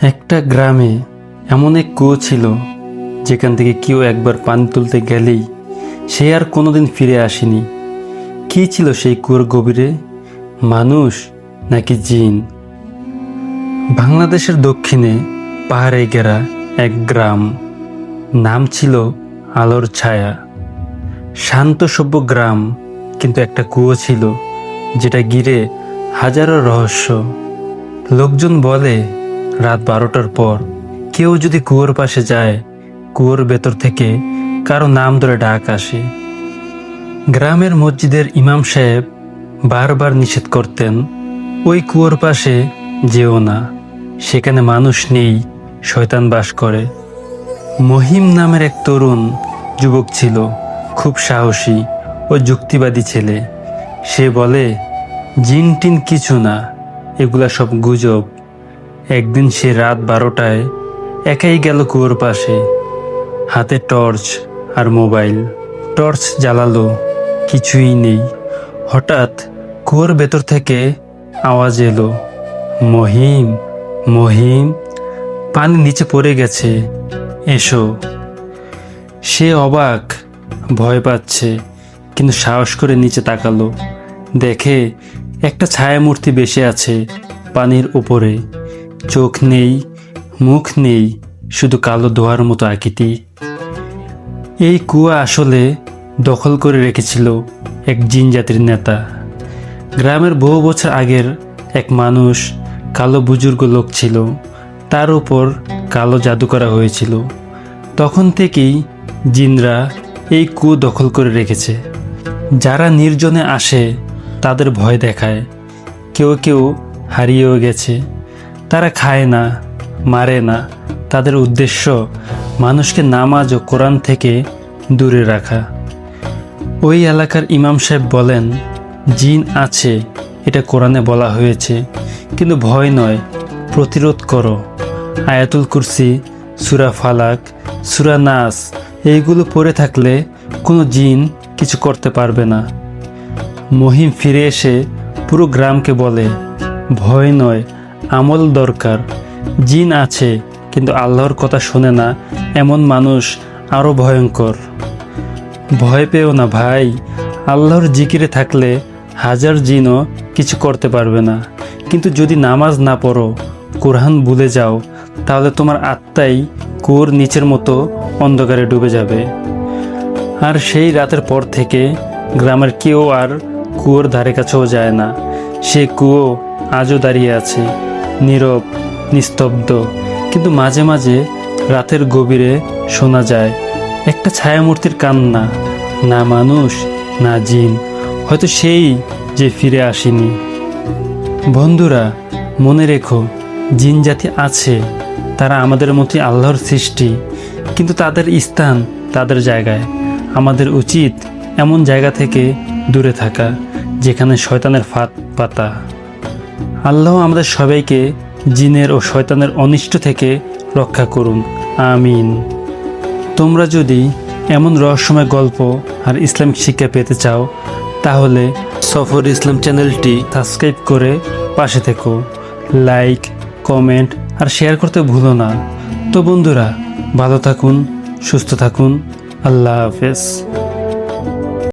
একটা গ্রামে এমন এক কুয়ো ছিল, যেখান থেকে কেউ একবার পানি তুলতে গেলেই সে আর কোনোদিন ফিরে আসেনি। কি ছিল সেই কুয়োর গভীরে, মানুষ নাকি জিন? বাংলাদেশের দক্ষিণে পাহাড়ে ঘেরা এক গ্রাম, নাম ছিল আলোর ছায়া। শান্ত সভ্য গ্রাম, কিন্তু একটা কুয়ো ছিল, যেটা ঘিরে হাজারো রহস্য। লোকজন বলে রাত বারোটার পর কেউ যদি কুয়োর পাশে যায়, কুয়োর ভেতর থেকে কারও নাম ধরে ডাক আসে। গ্রামের মসজিদের ইমাম সাহেব বারবার নিষেধ করতেন, ওই কুয়োর পাশে যেও না, সেখানে মানুষ নেই, শয়তান বাস করে। মহিম নামের এক তরুণ যুবক ছিল, খুব সাহসী ও যুক্তিবাদী ছেলে। সে বলে, জিন টিন কিছু না, এগুলা সব গুজব। একদিন সে রাত বারোটায় একাই গেল কুয়োর পাশে। হাতে টর্চ আর মোবাইল। টর্চ জ্বালালো, কিছুই নেই। হঠাৎ কুয়োর ভেতর থেকে আওয়াজ এলো, মহিম মহিম, পানি নিচে পড়ে গেছে, এসো। সে অবাক, ভয় পাচ্ছে, কিন্তু সাহস করে নিচে তাকালো। দেখে একটা ছায়ামূর্তি বেশে আছে পানির উপরে। চোখ নেই, মুখ নেই, শুধু কালো দোয়ার মতো আকৃতি। এই কুয়া আসলে দখল করে রেখেছিল এক জিন জাতির নেতা। গ্রামের বহু বছর আগের এক মানুষ কালো বুজুর্গ লোক ছিল, তার উপর কালো জাদু করা হয়েছিল। তখন থেকেই জিনরা এই কু দখল করে রেখেছে। যারা নির্জনে আসে, তাদের ভয় দেখায়। কেউ কেউ হারিয়েও গেছে। তারা খায় না, মারে না। তাদের উদ্দেশ্য মানুষকে নামাজ ও কোরআন থেকে দূরে রাখা। ওই এলাকার ইমাম সাহেব বলেন, জিন আছে, এটা কোরআনে বলা হয়েছে, কিন্তু ভয় নয়, প্রতিরোধ করো। আয়াতুল কুরসি, সুরা ফালাক, সুরা নাস, এইগুলো পড়ে থাকলে কোনো জিন কিছু করতে পারবে না। মহিম ফিরে এসে পুরো গ্রামকে বলে, ভয় নয় আমল দরকার। জিন আছে, কিন্তু আল্লাহর কথা শোনে না, এমন মানুষ আরও ভয়ঙ্কর। ভয় পেও না ভাই, আল্লাহর জিকিরে থাকলে হাজার জিনও কিছু করতে পারবে না। কিন্তু যদি নামাজ না পড়ো, কোরআন ভুলে যাও, তাহলে তোমার আত্মাই কুয়োর নিচের মতো অন্ধকারে ডুবে যাবে। আর সেই রাতের পর থেকে গ্রামের কেউ আর কুয়োর ধারে কাছেও যায় না। সে কুয়ো আজও দাঁড়িয়ে আছে। নীরব, নিস্তব্ধ, কিন্তু মাঝে মাঝে রাতের গভীরে শোনা যায়, একটা ছায়ামূর্তির কান্না, না মানুষ, না জিন, হয়তো সেই যে ফিরে আসেনি। বন্ধুরা, মনে রেখো, জিন জাতি আছে, তারা আমাদের মতোই আল্লাহর সৃষ্টি, কিন্তু তাদের স্থান তাদের জায়গায়। আমাদের উচিত এমন জায়গা থেকে দূরে থাকা, যেখানে শয়তানের ফাঁদ পাতা। আল্লাহ আমাদের সবাইকে জিনের ও শয়তানের অনিষ্ট থেকে রক্ষা করুন। আমিন। তোমরা যদি এমন রহস্যময় গল্প আর ইসলামিক শিক্ষা পেতে চাও, তাহলে সফর ইসলাম চ্যানেলটি সাবস্ক্রাইব করে পাশে থেকো। লাইক, কমেন্ট আর শেয়ার করতে ভুলো না। তো বন্ধুরা, ভালো থাকুন, সুস্থ থাকুন। আল্লাহ হাফেজ।